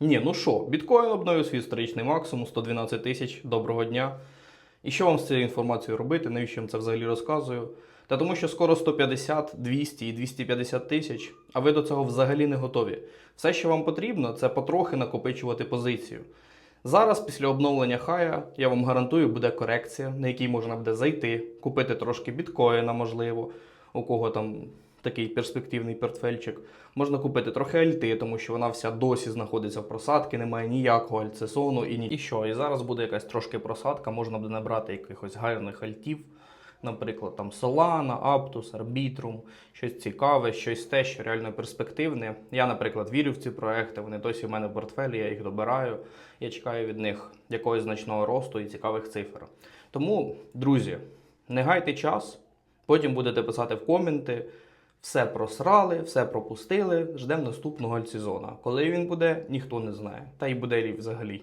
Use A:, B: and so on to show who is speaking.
A: Ні, ну що, біткоін обновив свій історичний максимум 112 тисяч. Доброго дня. І що вам з цією інформацією робити? Навіщо вам це взагалі розказую? Та тому що скоро 150, 200 і 250 тисяч, а ви до цього взагалі не готові. Все, що вам потрібно, це потрохи накопичувати позицію. Зараз, після обновлення хая, я вам гарантую, буде корекція, на якій можна буде зайти, купити трошки біткоїна, можливо, у кого там такий перспективний портфельчик. Можна купити трохи альти, тому що вона вся досі знаходиться в просадці, немає ніякого альцесону і ні. І що? І зараз буде якась трошки просадка, можна буде набрати якихось гарних альтів. Наприклад, там Solana, Aptus, Arbitrum, щось цікаве, щось те, що реально перспективне. Я, наприклад, вірю в ці проекти, вони досі в мене в портфелі, я їх добираю. Я чекаю від них якогось значного росту і цікавих цифр. Тому, друзі, не гайте час, потім будете писати в коменти. Все просрали, все пропустили. Ждемо наступного альтсезона. Коли він буде, ніхто не знає. Та й буде лі взагалі.